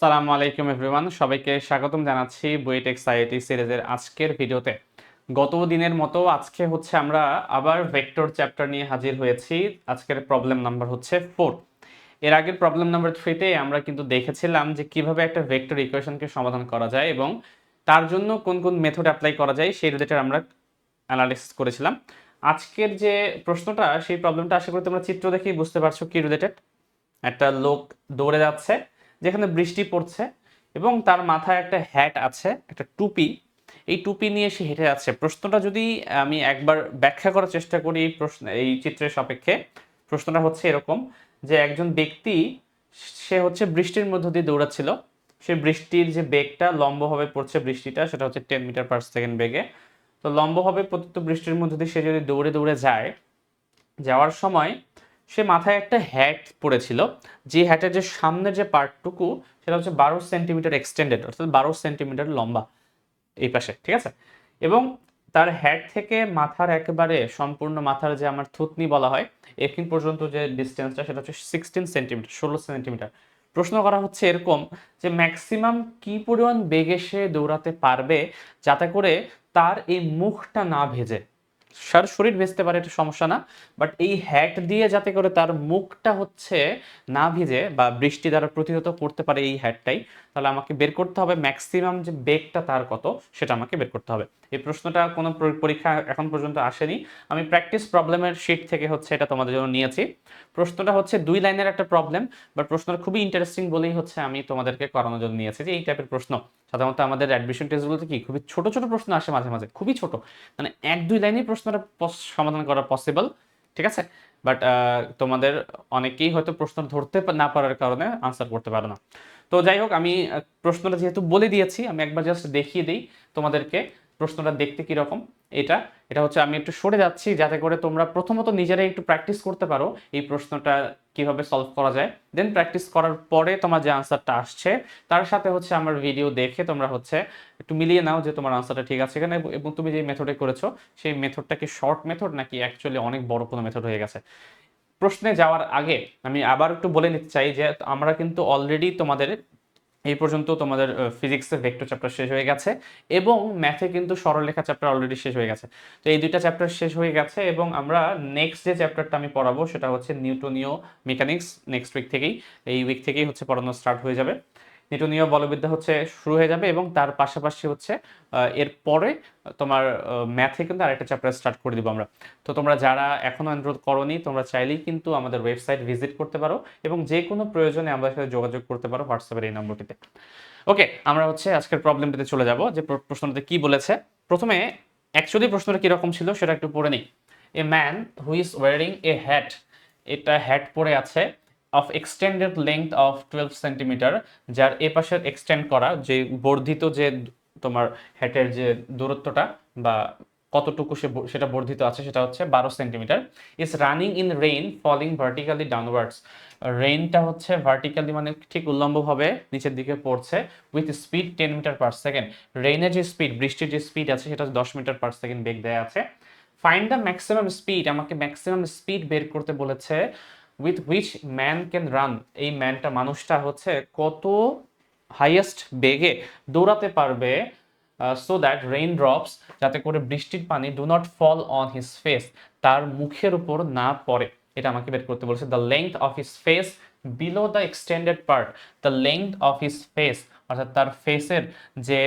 সালামু আলাইকুম এভরিওয়ান সবাইকে স্বাগতম জানাচ্ছি বুয়েটেক সাইটি সিরিজের আজকের ভিডিওতে। গত দিনের মতো আজকে হচ্ছে আমরা আবার ভেক্টর চ্যাপ্টার নিয়ে হাজির হয়েছি। আজকের প্রবলেম নাম্বার হচ্ছে ফোর এর আগের প্রবলেম নাম্বার থ্রিতে আমরা কিন্তু দেখেছিলাম যে কীভাবে একটা ভেক্টর ইকুয়েশনকে সমাধান করা যায় এবং তার জন্য কোন কোন মেথড অ্যাপ্লাই করা যায় সেই রিলেটেড আমরা অ্যানালিসিস করেছিলাম। আজকের যে প্রশ্নটা, সেই প্রবলেমটা আশা করি তোমরা চিত্র দেখেই বুঝতে পারছ কি রিলেটেড একটা লোক দৌড়ে যাচ্ছে যেখানে বৃষ্টি পড়ছে এবং তার মাথায় একটা হ্যাট আছে, একটা টুপি। এই টুপি নিয়ে সে হেঁটে যাচ্ছে। প্রশ্নটা যদি আমি একবার ব্যাখ্যা করার চেষ্টা করি এই প্রশ্ন এই চিত্রের সাপেক্ষে, প্রশ্নটা হচ্ছে এরকম যে একজন ব্যক্তি, সে হচ্ছে বৃষ্টির মধ্য দিয়ে দৌড়াচ্ছিল। সে বৃষ্টির যে বেগটা লম্বভাবে পড়ছে বৃষ্টিটা, সেটা হচ্ছে টেন মিটার পার সেকেন্ড বেগে। তো লম্বভাবে পতিত বৃষ্টির মধ্য দিয়ে সে যদি দৌড়ে দৌড়ে যায়, যাওয়ার সময় সে মাথায় একটা হ্যাট পরেছিল যে হ্যাটের যে সামনের যে পার্টটুকু, সেটা হচ্ছে বারো সেন্টিমিটার এক্সটেন্ডেড অর্থাৎ বারো সেন্টিমিটার লম্বা এই পাশে, ঠিক আছে? এবং তার হ্যাট থেকে মাথার একেবারে সম্পূর্ণ মাথার যে আমার থুতনি বলা হয় এখান পর্যন্ত যে ডিস্টেন্সটা সেটা হচ্ছে সিক্সটিন সেন্টিমিটার ষোলো সেন্টিমিটার প্রশ্ন করা হচ্ছে এরকম যে ম্যাক্সিমাম কি পরিমাণ বেগে সে দৌড়াতে পারবে যাতে করে তার এই মুখটা না ভেজে? সার শরীর ভেজতে পারে, এটা সমস্যা না। বাট এই হ্যাট দিয়ে যাতে করে তার মুখটা হচ্ছে না ভিজে বা বৃষ্টি দ্বারা প্রতিহত করতে পারে এই হ্যাটটাই তাহলে আমাকে বের করতে হবে ম্যাক্সিমাম যে বেগটা তার কত, সেটা আমাকে বের করতে হবে। এই প্রশ্নটা কোনো পরীক্ষা এখন পর্যন্ত আসেনি। আমি প্র্যাকটিস প্রবলেমের শিট থেকে হচ্ছে এটা তোমাদের জন্য নিয়েছি। প্রশ্নটা হচ্ছে দুই লাইনের একটা প্রবলেম বাট প্রশ্নটা খুবই ইন্টারেস্টিং বলেই হচ্ছে আমি তোমাদেরকে করানোর জন্য নিয়েছি যে এই টাইপের প্রশ্ন। সাধারণত আমাদের অ্যাডমিশন টেস্টগুলোতে কি খুবই ছোট ছোট প্রশ্ন আসে মাঝে মাঝে, খুবই ছোট। মানে এক, দুই লাইনেই প্রশ্নটা সমাধান করা পসিবল ঠিক আছে? বাট তোমাদের অনেকেই হয়তো প্রশ্ন ধরতে না পারার কারণে আনসার করতে পারো না। তো যাই হোক, আমি প্রশ্নটা যেহেতু বলে দিয়েছি, আমি একবার জাস্ট দেখিয়ে দিই তোমাদেরকে প্রশ্নটা দেখতে কীরকম। এটা এটা হচ্ছে আমি একটু সরে যাচ্ছি যাতে করে তোমরা প্রথমত নিজেরাই একটু প্র্যাকটিস করতে পারো এই প্রশ্নটা কীভাবে সলভ করা যায়? দেন প্র্যাকটিস করার পরে তোমার যে আনসারটা আসছে, তার সাথে হচ্ছে আমার ভিডিও দেখে তোমরা হচ্ছে একটু মিলিয়ে নাও যে তোমার আনসারটা ঠিক আছে এখানে এবং তুমি যে মেথডে করেছ, সেই মেথডটা কি শর্ট মেথড নাকি অ্যাকচুয়ালি অনেক বড় কোনো মেথড হয়ে গেছে? প্রশ্নে যাওয়ার আগে আমি আবার একটু বলে নিতে চাই যে, আমরা কিন্তু অলরেডি তোমাদের এই পর্যন্ত তোমাদের ফিজিক্সের ভেক্টর চ্যাপ্টার শেষ হয়ে গেছে এবং ম্যাথে কিন্তু সরলরেখা চ্যাপ্টার অলরেডি শেষ হয়ে গেছে। তো এই দুইটা চ্যাপ্টার শেষ হয়ে গেছে এবং আমরা নেক্সট যে চ্যাপ্টারটা আমি পড়াবো সেটা হচ্ছে নিউটনীয় মেকানিক্স নেক্সট উইক থেকেই। এই উইক থেকেই হচ্ছে পড়ানো স্টার্ট হয়ে যাবে। নিউটনীয় বলবিদ্যা হচ্ছে শুরু হয়ে যাবে এবং তার পাশাপাশি হচ্ছে এর পরে তোমার ম্যাথে কিন্তু আরেকটা চ্যাপ্টার স্টার্ট করে দিব আমরা। তো তোমরা যারা এখনও এনরোল করনি, তোমরা চাইলেই কিন্তু আমাদের ওয়েবসাইট ভিজিট করতে পারো এবং যে কোনো প্রয়োজনে আমাদের সাথে যোগাযোগ করতে পারো হোয়াটসঅ্যাপের এই নম্বরটিতে। ওকে আমরা হচ্ছে আজকের প্রবলেমটিতে চলে যাব, যে প্র- প্রশ্নটাতে কি বলেছে। প্রথমে অ্যাকচুয়ালি প্রশ্নটা কীরকম ছিল সেটা একটু পড়ে নিই। A man who is wearing a hat এটা হ্যাট পরে আছে। Of extended length of twelve centimetre যার এ পাশের এক্সটেন্ড করা, যে বর্ধিত যে তোমার হ্যাটের যে দূরত্বটা বা কতটুকু সে সেটা বর্ধিত আছে, সেটা হচ্ছে বারো centimetre is running in rain falling vertically downwards রেইনটা হচ্ছে ভার্টিক্যালি মানে ঠিক উল্লম্বভাবে নিচের দিকে পড়ছে with speed ten metre per second রেইনের যে স্পিড বৃষ্টির যে স্পিড আছে, সেটা দশ মিটার পার সেকেন্ড বেগ দেয়া আছে। ফাইন্ড দ্য ম্যাক্সিমাম স্পিড আমাকে ম্যাক্সিমাম স্পিড বের করতে বলেছে with which man can run এই ম্যানটা মানুষটা হচ্ছে কত হাইয়েস্ট বেগে দৌড়াতে পারবে সো দ্যাট রেইন ড্রপস যাতে করে বৃষ্টির পানি do not fall on his face তার মুখের উপর না পড়ে। এটা আমাকে বের করতে বলেছে the length of his face below the extended part the length of his face অর্থাৎ তার ফেসের যে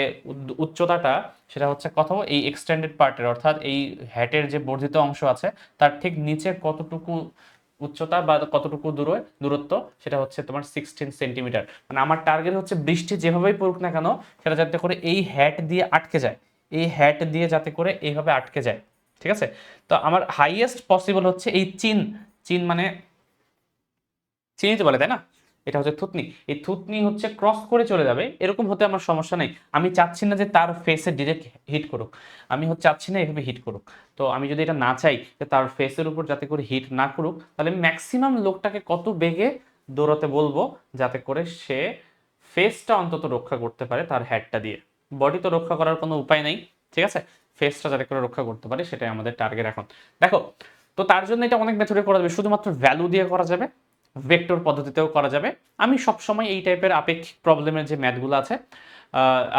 উচ্চতাটা, সেটা হচ্ছে কত? এই এক্সটেন্ডেড পার্টের অর্থাৎ এই হ্যাটের যে বর্ধিত অংশ আছে, তার ঠিক নিচে কতটুকু উচ্চতা বা কতটুকু দূরে, দূরত্ব, সেটা হচ্ছে তোমার সিক্সটিন সেন্টিমিটার মানে আমার টার্গেট হচ্ছে বৃষ্টি যেভাবেই পড়ুক না কেন, সেটা যাতে করে এই হ্যাট দিয়ে আটকে যায়। এই হ্যাট দিয়ে যাতে করে এইভাবে আটকে যায়। ঠিক আছে? তো আমার হাইয়েস্ট পসিবল হচ্ছে এই চিন। চিন মানে চিনি তো বলে, তাই না? এটা হচ্ছে থুতনি। এই থুতনি হচ্ছে ক্রস করে চলে যাবে। এরকম হতে আমার সমস্যা নেই। আমি চাচ্ছি না যে তার ফেসে ডিরেক্ট হিট করুক। আমি হচ্ছে চাচ্ছি না এভাবে হিট করুক। তো আমি যদি এটা না চাই যে তার ফেসের উপর যাতে করে হিট না করুক, তাহলে ম্যাক্সিমাম লোকটাকে কত বেগে দৌড়াতে বলব যাতে করে সে ফেসটা অন্তত রক্ষা করতে পারে তার হ্যাডটা দিয়ে। বডি তো রক্ষা করার কোনো উপায় নেই, ঠিক আছে? ফেসটা যাতে করে রক্ষা করতে পারে, সেটাই আমাদের টার্গেট এখন। দেখো, তো তার জন্য এটা অনেক মেথডে করা যাবে। শুধুমাত্র ভ্যালু দিয়ে করা যাবে। ভেক্টর পদ্ধতিতেও করা যাবে। আমি সবসময় এই টাইপের আপেক্ষিক প্রবলেমের যে ম্যাথগুলো আছে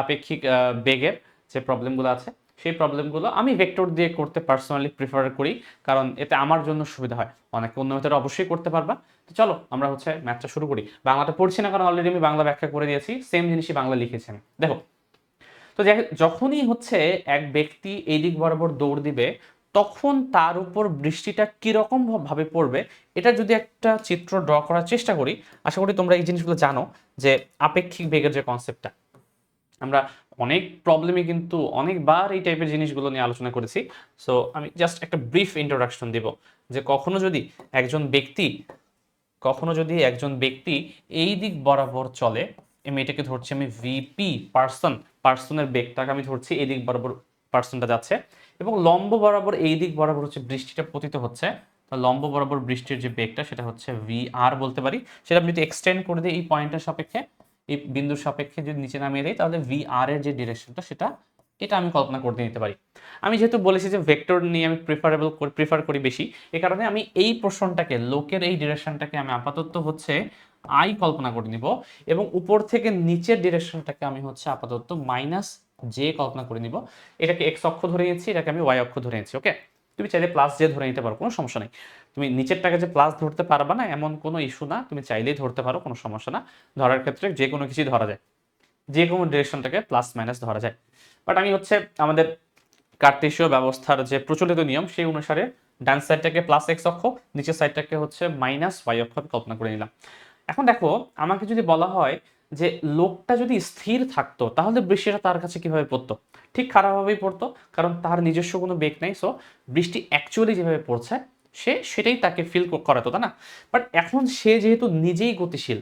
আপেক্ষিক বেগের যে প্রবলেমগুলো আছে, সেই প্রবলেমগুলো আমি ভেক্টর দিয়ে করতে পার্সোনালি প্রিফার করি, কারণ এতে আমার জন্য সুবিধা হয়। অনেকে অন্য মেথড অবশ্যই করতে পারবা। তো চলো, আমরা হচ্ছে ম্যাথটা শুরু করি। বাংলাটা পড়ছি না কারণ অলরেডি আমি বাংলা ব্যাখ্যা করে দিয়েছি সেম জিনিসই বাংলা লিখেছি আমি। দেখো, তো যখনই হচ্ছে এক ব্যক্তি এই দিক বরাবর দৌড় দিবে তখন তার উপর বৃষ্টিটা কীরকম ভাবে পড়বে, এটা যদি একটা চিত্র ড্র করার চেষ্টা করি, আশা করি তোমরা এই জিনিসগুলো জানো যে আপেক্ষিক বেগের যে কনসেপ্টটা আমরা অনেক প্রবলেমে কিন্তু অনেকবার এই টাইপের জিনিসগুলো নিয়ে আলোচনা করেছি। সো আমি জাস্ট একটা ব্রিফ ইন্ট্রোডাকশন দিব যে কখনো যদি একজন ব্যক্তি, কখনো যদি একজন ব্যক্তি এই দিক বরাবর চলে আমি এটাকে ধরছি আমি ভিপি পার্সন পার্সনের বেগটাকে আমি ধরছি এই দিক বরাবর পার্সনটা যাচ্ছে এবং লম্ব বরাবর এই দিক বরাবর হচ্ছে বৃষ্টিটা পতিত হচ্ছে। লম্ব বরাবর বৃষ্টির যে বেগটা, সেটা হচ্ছে ভি আর বলতে পারি। সেটা আমি যদি এক্সটেন্ড করে দিই এই পয়েন্টের সাপেক্ষে, এই বিন্দুর সাপেক্ষে যদি নিচে নামিয়ে দিই, তাহলে ভি আর এর যে ডিরেকশনটা সেটা, এটা আমি কল্পনা করতে নিতে পারি। আমি যেহেতু বলেছি যে ভেক্টর নিয়ে আমি প্রিফারেবল প্রিফার করি বেশি, এ কারণে আমি এই প্রশ্নটাকে, লোকের এই ডিরেকশনটাকে আমি আপাতত হচ্ছে আই কল্পনা করে নিব এবং উপর থেকে নিচের ডিরেকশনটাকে আমি হচ্ছে আপাতত মাইনাস জে কল্পনা করে নিব, এটাকে এক্স অক্ষ ধরে নিয়েছি, এটাকে আমি ওয়াই অক্ষ ধরে নিয়েছি ওকে তুমি চাইলে প্লাস জে ধরে নিতে পারো, কোনো সমস্যা নেই। তুমি নিচেরটাকে যে প্লাস ধরতে পারবা না, এমন কোনো ইস্যু না, তুমি চাইলেই ধরতে পারো, কোনো সমস্যা না। ধরার ক্ষেত্রে যে কোনো কিছুই ধরা যায়। যে কোনো ডিরেকশনটাকে প্লাস মাইনাস ধরা যায়। বাট আমি হচ্ছে আমাদের কার্তেশীয় ব্যবস্থার যে প্রচলিত নিয়ম, সেই অনুসারে ডান সাইডটাকে প্লাস এক্স অক্ষ, নিচের সাইডটাকে হচ্ছে মাইনাস ওয়াই অক্ষ কল্পনা করে নিলাম। এখন দেখো, আমাকে যদি বলা হয় যে লোকটা যদি স্থির থাকতো, তাহলে বৃষ্টিটা তার কাছে কীভাবে পড়তো? ঠিক খারাপভাবেই পড়তো, কারণ তার নিজস্ব কোনো বেগ নেই সো বৃষ্টি অ্যাকচুয়ালি যেভাবে পড়ছে, সে সেটাই তাকে ফিল করাতো, তাই না? বাট এখন সে যেহেতু নিজেই গতিশীল,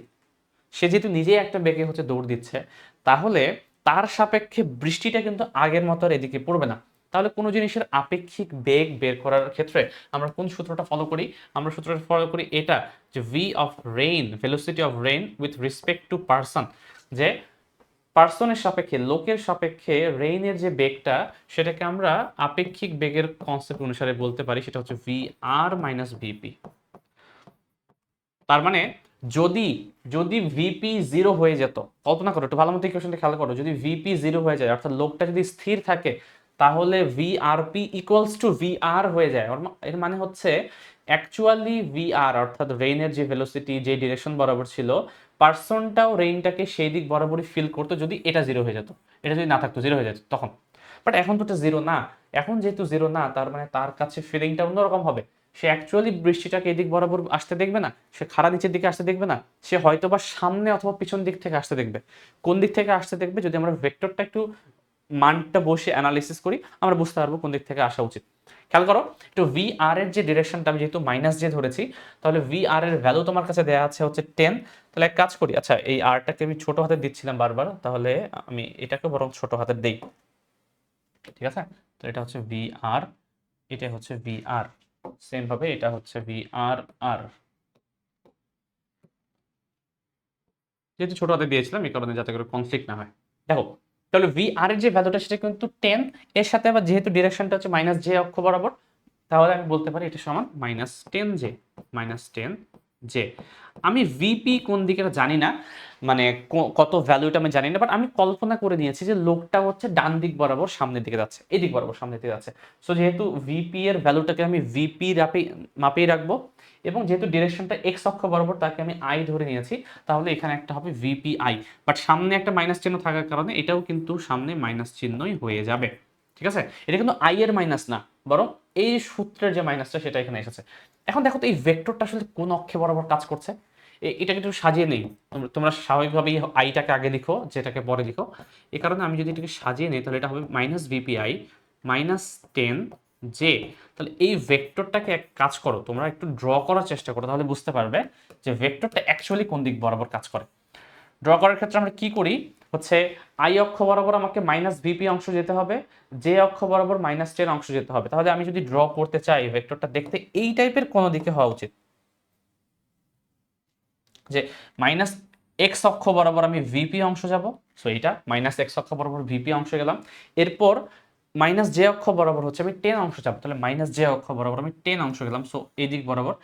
সে যেহেতু নিজেই একটা বেগে হচ্ছে দৌড় দিচ্ছে, তাহলে তার সাপেক্ষে বৃষ্টিটা কিন্তু আগের মতো আর এদিকে পড়বে না। তাহলে কোনো জিনিসের আপেক্ষিক বেগ বের করার ক্ষেত্রে আমরা কোন সূত্রটা ফলো করি? আমরা সূত্রটা ফলো করি এটা যে V of rain velocity of rain with respect to person যে পার্সনের সাপেক্ষে, লোকের সাপেক্ষে রেইনের যে বেগটা, সেটাকে আমরা আপেক্ষিক বেগের কনসেপ্ট অনুসারে বলতে পারি, সেটা হচ্ছে ভি আর মাইনাস ভিপি তার মানে যদি যদি ভিপি জিরো হয়ে যেত, কল্পনা করো, একটু ভালো মতো ইকুয়েশনটা খেয়াল করো, যদি ভিপি জিরো হয়ে যায়, অর্থাৎ লোকটা যদি স্থির থাকে তাহলে V R P equals to V R হয়ে যায়। এর মানে হচ্ছে অ্যাকচুয়ালি ভি আর অর্থাৎ রেইনের যে ভেলোসিটি যে ডিরেকশন বরাবর ছিল, পার্সনটাও রেইনটাকে সেই দিক বরাবরই ফিল করতো যদি এটা জিরো হয়ে যেত। এটা যদি না থাকতো জিরো হয়ে যেত, তখন। বাট এখন তো এটা জিরো না। এখন যেহেতু জিরো না, তার মানে তার কাছে ফিলিংটা অন্যরকম হবে। সে অ্যাকচুয়ালি বৃষ্টিটাকে এদিক বরাবর আসতে দেখবে না, সে খাড়া নিচের দিকে আসতে দেখবে না, সে হয়তো বা সামনে অথবা পিছন দিক থেকে আসতে দেখবে। কোন দিক থেকে আসতে দেখবে? যদি আমরা ভেক্টরটা একটু মানটা বসে অ্যানালিসিস করি, আমরা বুঝতে পারব কোন দিক থেকে আসা উচিত। খেয়াল করো, একটু ভি আর এর যে ডিরেকশনটা আমি যেহেতু মাইনাস যে ধরেছি, তাহলে ভি আর এর ভ্যালু তোমার কাছে দেওয়া আছে হচ্ছে টেন তাহলে এক কাজ করি আচ্ছা এই আরটাকে আমি ছোট হাতে দিচ্ছিলাম বারবার, তাহলে আমি এটাকে বরং ছোট হাতে দেই। ঠিক আছে? তো এটা হচ্ছে ভি আর এটা হচ্ছে ভি আর সেম ভাবে এটা হচ্ছে ভি আর আর যেহেতু ছোট হাতে দিয়েছিলাম, এই কারণে যাতে করে কনফ্লিক্ট না হয়। দেখো তাহলে ভি আর এর যে ভ্যালুটা সেটা কিন্তু টেন এর সাথে আবার যেহেতু ডিরেকশনটা হচ্ছে মাইনাস জে অক্ষ বরাবর, তাহলে আমি বলতে পারি এটা সমান minus ten J minus ten J আমি ভিপি কোন দিকে জানি না মানে কত ভ্যালুটা আমি জানি না বাট আমি কল্পনা করে নিয়েছি যে লোকটা হচ্ছে ডান দিক বরাবর সামনের দিকে যাচ্ছে, এদিক বরাবর সামনের দিকে যাচ্ছে। সো যেহেতু ভিপি এর ভ্যালুটাকে আমি ভিপি মাপেই রাখব, এবং যেহেতু ডিরেকশনটা এক্স অক্ষ বরাবর তাকে আমি আই ধরে নিয়েছি, তাহলে এখানে একটা হবে ভিপি আই বাট সামনে একটা মাইনাস চিহ্ন থাকার কারণে এটাও কিন্তু সামনে মাইনাস চিহ্নই হয়ে যাবে। ঠিক আছে? এটা কিন্তু আই এর মাইনাস না, বরং এই সূত্রের যে মাইনাসটা সেটা এখানে এসেছে। এখন দেখো তো এই ভেক্টরটা আসলে কোন অক্ষে বরাবর কাজ করছে? এটাকে একটু সাজিয়ে নেই। তোমরা- স্বাভাবিকভাবেই আইটাকে আগে লিখো, যেটাকে পরে লিখো। এই কারণে আমি যদি এটাকে সাজিয়ে নিই, তাহলে এটা হবে minus VPI minus ten J তাহলে এই ভেক্টরটাকে এক কাজ করো, তোমরা একটু ড্র করার চেষ্টা করো, তাহলে বুঝতে পারবে যে ভেক্টরটা অ্যাকচুয়ালি কোন দিক বরাবর কাজ করে। ড্র করার ক্ষেত্রে আমরা কি করি? হচ্ছে আই অক্ষ বরাবর আমাকে মাইনাস ভিপি অংশ যেতে হবে যে অক্ষ বরাবর মাইনাস টেন অংশ যেতে হবে। তাহলে আমি যদি ড্র করতে চাই ভেক্টরটা দেখতে এই টাইপের কোনো দিকে হওয়া উচিত। যে মাইনাস এক্স অক্ষ বরাবর আমি ভিপি অংশ যাব সো এইটা মাইনাস এক্স অক্ষ বরাবর ভিপি অংশ গেলাম। এরপর মাইনাস যে অক্ষ বরাবর হচ্ছে আমি টেন অংশ যাব, তাহলে মাইনাস জে অক্ষ বরাবর আমি টেন অংশ গেলাম সো এই দিক বরাবর।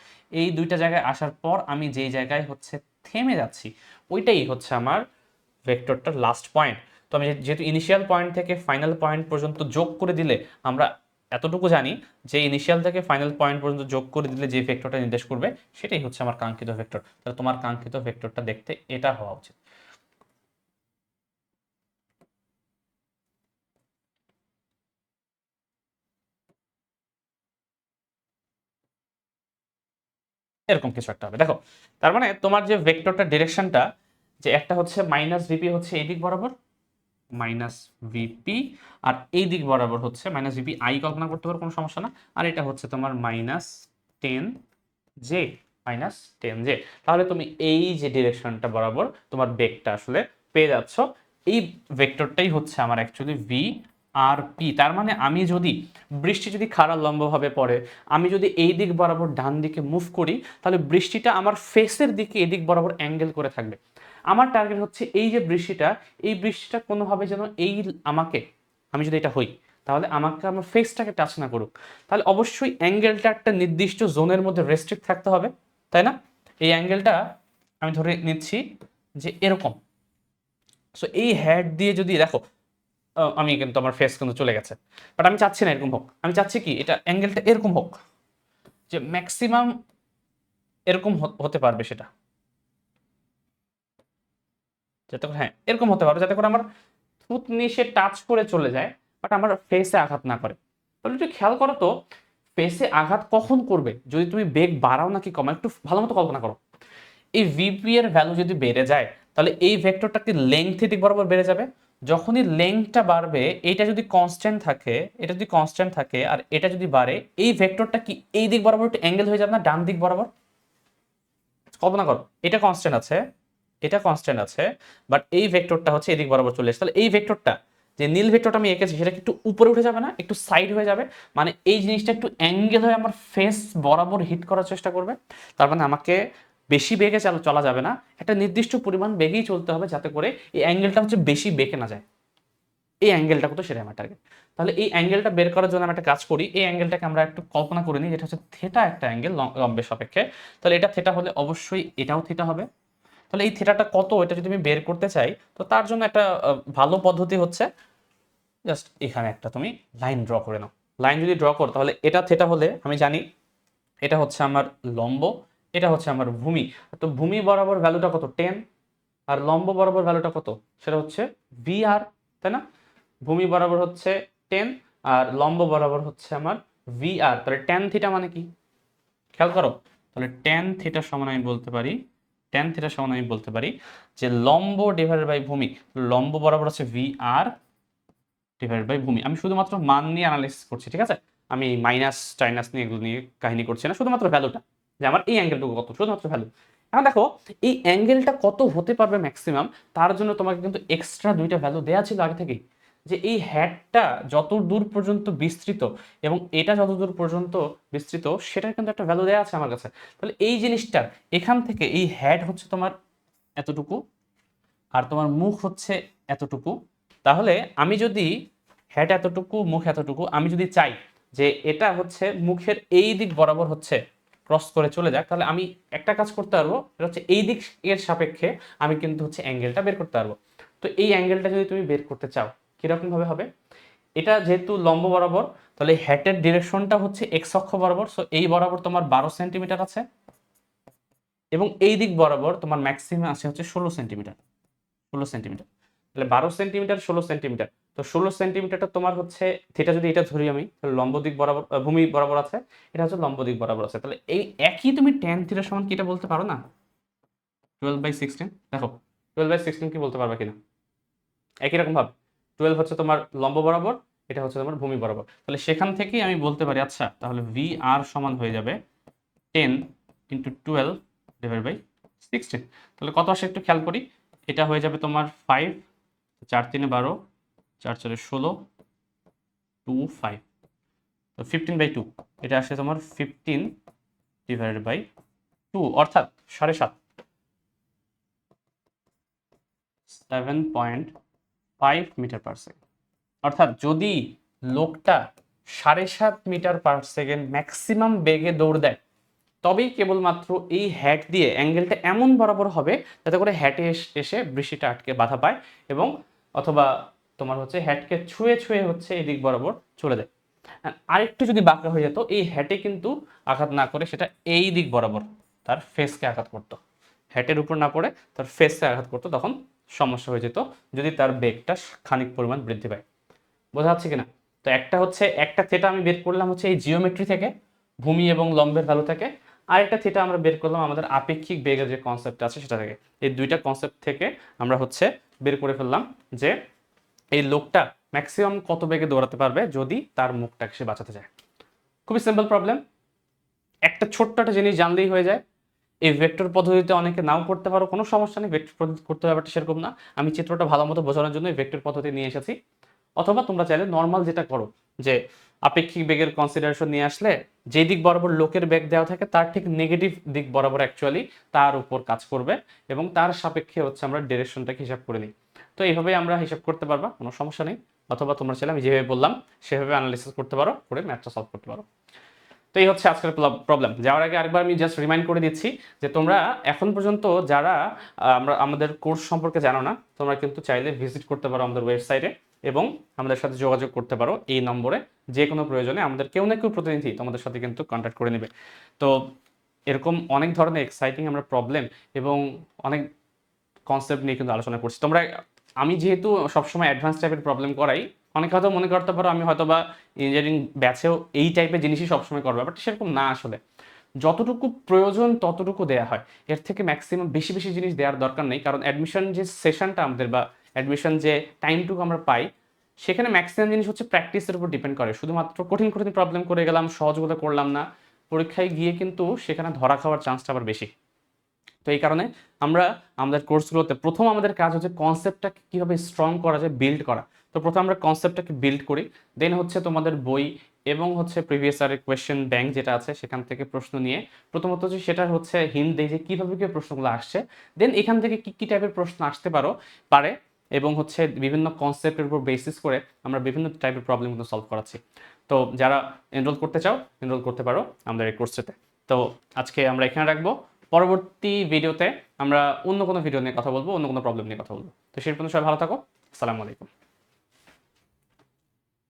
এই দুইটা জায়গায় আসার পর আমি যেই জায়গায় হচ্ছে থেমে যাচ্ছি, ওইটাই হচ্ছে আমার ভেক্টরটার লাস্ট পয়েন্ট তো আমি যেহেতু ইনিশিয়াল পয়েন্ট থেকে ফাইনাল পয়েন্ট পর্যন্ত যোগ করে দিলে আমরা এতটুকু জানি যে ইনিশিয়াল থেকে ফাইনাল পয়েন্ট পর্যন্ত যোগ করে দিলে যে ভেক্টরটা নির্দেশ করবে, সেটাই হচ্ছে আমার কাঙ্ক্ষিত ভেক্টর তাহলে তোমার কাঙ্ক্ষিত ভেক্টরটা দেখতে এটা হওয়া উচিত। এরকম কিছু একটা হবে। দেখো, তার মানে তোমার যে ভেক্টরটা ডিরেকশনটা যে একটা হচ্ছে মাইনাস ভিপি হচ্ছে এই দিক বরাবর মাইনাস ভিপি আর এই দিক বরাবর হচ্ছে মাইনাস ভিপি আই কল্পনা করতে পারো, কোনো সমস্যা না। আর এটা হচ্ছে তোমার minus ten J minus ten J তাহলে তুমি এই যে ডিরেকশনটা বরাবর তোমার বেগটা আসলে পেয়ে যাচ্ছ, এই ভেক্টরটাই হচ্ছে আমার অ্যাকচুয়ালি ভি আর পি তার মানে আমি যদি বৃষ্টি যদি খারাপ লম্বভাবে পড়ে, আমি যদি এই দিক বরাবর ডান দিকে মুভ করি, তাহলে বৃষ্টিটা আমার ফেসের দিকে এদিক বরাবর অ্যাঙ্গেল করে থাকবে। আমার টার্গেট হচ্ছে এই যে বৃষ্টিটা, এই বৃষ্টিটা কোনোভাবে যেন এই আমাকে, আমি যদি এটা হই, তাহলে আমাকে আমার ফেসটাকে টাচ না করুক। তাহলে অবশ্যই অ্যাঙ্গেলটা একটা নির্দিষ্ট জোনের মধ্যে রেস্ট্রিক্ট থাকতে হবে, তাই না? এই অ্যাঙ্গেলটা আমি ধরে নিচ্ছি যে এরকম। সো এই হেড দিয়ে যদি দেখো আমি কিন্তু আমার ফেস কিন্তু চলে গেছে। বাট আমি চাচ্ছি না এরকম হোক। আমি চাচ্ছি কি, এটা অ্যাঙ্গেলটা এরকম হোক, যে ম্যাক্সিমাম এরকম হতে পারবে সেটা। যাতে করে হ্যাঁ এরকম হতে পারবে, যাতে করে আমার থুতনি সে টাচ করে চলে যায় বাট আমার ফেসে আঘাত না করে। তাহলে একটু খেয়াল করো তো ফেসে আঘাত কখন করবে? যদি তুমি বেগ বাড়াও নাকি কমাও, একটু ভালো মতো কল্পনা করো। এই ভিপি এর ভ্যালু যদি বেড়ে যায়, তাহলে এই ভেক্টরটা কি লেংথ দিক বরাবর বেড়ে যাবে? যখনই লেংথটা বাড়বে এটা যদি কনস্ট্যান্ট থাকে, এটা যদি কনস্ট্যান্ট থাকে, আর এটা যদি বাড়ে, এই ভেক্টরটা কি এই দিক বরাবর একটু অ্যাঙ্গেল হয়ে যাবে না ডান দিক বরাবর? কল্পনা করো, এটা কনস্ট্যান্ট আছে এটা কনস্ট্যান্ট আছে বাট এই ভেক্টরটা হচ্ছে এদিক বরাবর চলে এসেছে। তাহলে এই ভেক্টরটা যে নীল ভেক্টরটা আমি এঁকেছি, সেটা একটু উপরে উঠে যাবে না? একটু সাইড হয়ে যাবে? মানে এই জিনিসটা একটু অ্যাঙ্গেল হয়ে আমার ফেস বরাবর হিট করার চেষ্টা করবে। তার মানে আমাকে বেশি বেগে চাল- যাবে না। একটা নির্দিষ্ট পরিমাণ বেগেই চলতে হবে যাতে করে এই অ্যাঙ্গেলটা হচ্ছে বেশি বেঁকে না যায়। এই অ্যাঙ্গেলটা কত? সেটা আমার টার্গেট তাহলে এই অ্যাঙ্গেলটা বের করার জন্য আমরা একটা কাজ করি। এই অ্যাঙ্গেলটাকে আমরা একটু কল্পনা করে নিই, যেটা হচ্ছে থেটা একটা অ্যাঙ্গেল লম্বের সাপেক্ষে। তাহলে এটা থেটা হলে অবশ্যই এটাও থেটা হবে। তাহলে এই থেটাটা কত এটা যদি আমি বের করতে চাই, তো তার জন্য একটা ভালো পদ্ধতি হচ্ছে জাস্ট এখানে একটা তুমি লাইন ড্র করে নাও। লাইন যদি ড্র করো, তাহলে এটা থেটা হলে আমি জানি এটা হচ্ছে আমার লম্ব, এটা হচ্ছে আমার ভূমি। তো ভূমি বরাবর ভ্যালুটা কত? টেন আর লম্ব বরাবর ভ্যালুটা কত? সেটা হচ্ছে ভি আর তাই না? ভূমি বরাবর হচ্ছে টেন আর লম্ব বরাবর হচ্ছে আমার ভি আর তাহলে টেন থিটা মানে কি? খেয়াল করো, তাহলে টেন থিটা সমান আমি বলতে পারি টেন থিটা সমান আমি বলতে পারি যে লম্ব ডিভাইডেড বাই ভূমি, লম্ব বরাবর আছে ভি আর ডিভাইডেড বাই ভূমি। আমি শুধুমাত্র মান নিয়ে অ্যানালাইসিস করছি, ঠিক আছে? আমি মাইনাস টাইনাস নিয়ে এগুলো নিয়ে কাহিনী করছি না, শুধুমাত্র ভ্যালুটা যে আমার এই অ্যাঙ্গেলটুকু কত, শুধুমাত্র ভ্যালু এখন দেখো, এই অ্যাঙ্গেলটা কত হতে পারবে ম্যাক্সিমাম তার জন্য তোমাকে কিন্তু এক্সট্রা দুইটা ভ্যালু দেওয়া ছিল আগে থেকেই। যে এই হ্যাডটা যত দূর পর্যন্ত বিস্তৃত এবং এটা যত দূর পর্যন্ত বিস্তৃত, সেটার কিন্তু একটা ভ্যালু দেওয়া আছে আমার কাছে। তাহলে এই জিনিসটার, এখান থেকে এই হ্যাড হচ্ছে তোমার এতটুকু আর তোমার মুখ হচ্ছে এতটুকু। তাহলে আমি যদি হ্যাড এতটুকু, মুখ এতটুকু, আমি যদি চাই যে এটা হচ্ছে মুখের এই দিক বরাবর হচ্ছে ক্রস করে চলে যাক, তাহলে আমি একটা কাজ করতে পারব, এটা হচ্ছে এই দিক এর সাপেক্ষে আমি কিন্তু হচ্ছে অ্যাঙ্গেলটা বের করতে পারব। তো এই অ্যাঙ্গেলটা যদি তুমি বের করতে চাও কীরকম ভাবে হবে? এটা যেহেতু লম্ব বরাবর, তাহলে হ্যাটের ডিরেকশনটা হচ্ছে এক্স অক্ষ বরাবর সো এই বরাবর তোমার বারো সেন্টিমিটার আছে, এবং এই দিক বরাবর তোমার ম্যাক্সিমাম আছে হচ্ছে ষোলো সেন্টিমিটার ষোলো সেন্টিমিটার। তাহলে বারো সেন্টিমিটার, ষোলো সেন্টিমিটার, তো ষোলো সেন্টিমিটারটা তোমার হচ্ছে থিটা যদি এটা ধরি আমি, তাহলে লম্ব দিক বরাবর ভূমি বরাবর আছে, এটা হচ্ছে লম্ব দিক বরাবর আছে। তাহলে এই একই তুমি টেন থিটার সমান কি এটা বলতে পারো না? টুয়েলভ বাই সিক্সটিন দেখো টুয়েলভ বাই সিক্সটিন কি বলতে পারবে কিনা? একই রকম ভাবে? টুয়েলভ হচ্ছে তোমার লম্ব বরাবর, এটা হচ্ছে তোমার ভূমি বরাবর। তাহলে সেখান থেকেই আমি বলতে পারি আচ্ছা তাহলে ভি আর সমান হয়ে যাবে ten into twelve divide by sixteen তাহলে কত আসে একটু খেয়াল করি, এটা হয়ে যাবে তোমার ফাইভ চার তিনে বারো, চার চারে ষোলো টু ফাইভ তো ফিফটিন বাই টু এটা আসে তোমার ফিফটিন ডিভাইডেড বাই টু অর্থাৎ সাড়ে সাত। Seven point five metre per second অর্থাৎ যদি লোকটা সাড়ে সাত মিটার পার সেকেন্ড ম্যাক্সিমাম বেগে দৌড় দেয়, তবেই কেবলমাত্র এই হ্যাট দিয়ে অ্যাঙ্গেলটা এমন বরাবর হবে যাতে করে হ্যাটে এস- বৃষ্টিটা আটকে বাধা পায় এবং অথবা তোমার হচ্ছে হ্যাটকে ছুঁয়ে ছুঁয়ে হচ্ছে এই দিক বরাবর চলে যায়। আরেকটু যদি বাঁকা হয়ে যেত, এই হ্যাটে কিন্তু আঘাত না করে সেটা এই দিক বরাবর তার ফেসকে আঘাত করতো। হ্যাটের উপর না পড়ে তার ফেসকে আঘাত করতো, তখন সমস্যা হয়ে যেত যদি তার বেগটা খানিক পরিমাণ বৃদ্ধি পায়। বোঝা যাচ্ছে কিনা? তো একটা হচ্ছে, একটা থেটা আমি বের করলাম হচ্ছে এই জিওমেট্রি থেকে, ভূমি এবং লম্বের ভ্যালু থেকে আরেকটা থেটা আমরা বের করলাম আমাদের আপেক্ষিক বেগের যে কনসেপ্ট আছে সেটা থেকে। এই দুইটা কনসেপ্ট থেকে আমরা হচ্ছে বের করে ফেললাম যে এই লোকটা ম্যাক্সিমাম কত বেগে দৌড়াতে পারবে যদি তার মুখটাকে সে বাঁচাতে চায়। খুবই সিম্পল প্রবলেম একটা ছোট্ট একটা জিনিস জানলেই হয়ে যায় এই ভেক্টর পদ্ধতিতে অনেকে নাও করতে পারো, কোনো সমস্যা নেই ভেক্টর পদ্ধতি করতে ব্যাপারটা সেরকম না। আমি চিত্রটা ভালো মতো বোঝানোর জন্য ভেক্টর পদ্ধতি নিয়ে এসেছি। অথবা তোমরা চাইলে নর্মাল যেটা করো, যে আপেক্ষিক বেগের কনসিডারেশন নিয়ে আসলে যে দিক বরাবর লোকের বেগ দেওয়া থাকে, তার ঠিক নেগেটিভ দিক বরাবর অ্যাকচুয়ালি তার উপর কাজ করবে এবং তার সাপেক্ষে হচ্ছে আমরা ডিরেকশনটাকে হিসাব করে নিই। তো এইভাবেই আমরা হিসাব করতে পারবা, কোনো সমস্যা নেই। অথবা তোমরা চাইলে আমি যেভাবে বললাম, সেভাবে অ্যানালিসিস করতে পারো, করে ম্যাথটা সলভ করতে পারো। তো এই হচ্ছে আজকের প্রবলেম যাওয়ার আগে আরেকবার আমি জাস্ট রিমাইন্ড করে দিচ্ছি যে তোমরা এখন পর্যন্ত যারা আমরা আমাদের কোর্স সম্পর্কে জানো না, তোমরা কিন্তু চাইলে ভিজিট করতে পারো আমাদের ওয়েবসাইটে এবং আমাদের সাথে যোগাযোগ করতে পারো এই নম্বরে। যে কোনো প্রয়োজনে আমাদের কেউ না কেউ প্রতিনিধি তোমাদের সাথে কিন্তু কন্ট্যাক্ট করে নেবে। তো এরকম অনেক ধরনের এক্সাইটিং আমরা প্রবলেম এবং অনেক কনসেপ্ট নিয়ে কিন্তু আলোচনা করছি। তোমরা আমি যেহেতু সবসময় অ্যাডভান্স টাইপের প্রবলেম করাই অনেকে হয়তো মনে করতে পারো আমি হয়তো বা ইঞ্জিনিয়ারিং ব্যাচেও এই টাইপের জিনিসই সবসময় করব বাট সেরকম না আসলে। যতটুকু প্রয়োজন ততটুকু দেয়া হয়। এর থেকে ম্যাক্সিমাম বেশি বেশি জিনিস দেওয়ার দরকার নেই, কারণ অ্যাডমিশন যে সেশনটা আমাদের বা অ্যাডমিশন যে টাইমটুকু আমরা পাই, সেখানে ম্যাক্সিমাম জিনিস হচ্ছে প্র্যাকটিসের উপর ডিপেন্ড করে। শুধুমাত্র কঠিন কঠিন প্রবলেম করে গেলাম সহজগুলো করলাম না, পরীক্ষায় গিয়ে কিন্তু সেখানে ধরা খাওয়ার চান্সটা আবার বেশি। তো এই কারণে আমরা আমাদের কোর্সগুলোতে প্রথম আমাদের কাজ হচ্ছে কনসেপ্টটাকে কীভাবে স্ট্রং করা যায় বিল্ড করা। তো প্রথম আমরা কনসেপ্টটাকে বিল্ড করি দেন হচ্ছে তোমাদের বই এবং হচ্ছে প্রিভিয়াস ইয়ারের কোয়েশ্চেন ব্যাংক যেটা আছে সেখান থেকে প্রশ্ন নিয়ে। প্রথমত হচ্ছে সেটা হচ্ছে হিন্ট দেয় যে কীভাবে কী প্রশ্নগুলো আসছে দেন এখান থেকে কী কী টাইপের প্রশ্ন আসতে পারো, পারে এবং হচ্ছে বিভিন্ন কনসেপ্টের উপর বেসিস করে আমরা বিভিন্ন টাইপের প্রবলেমগুলো সলভ করাচ্ছি। তো যারা এনরোল করতে চাও এনরোল করতে পারো আমাদের এই কোর্সটাতে তো আজকে আমরা এখানে রাখব। পরবর্তী ভিডিওতে আমরা অন্য কোনো ভিডিও নিয়ে কথা বলব, অন্য কোনো প্রবলেম নিয়ে কথা বলব। তো সেই পর্যন্ত সবাই ভালো থাকো। আসসালামু আলাইকুম।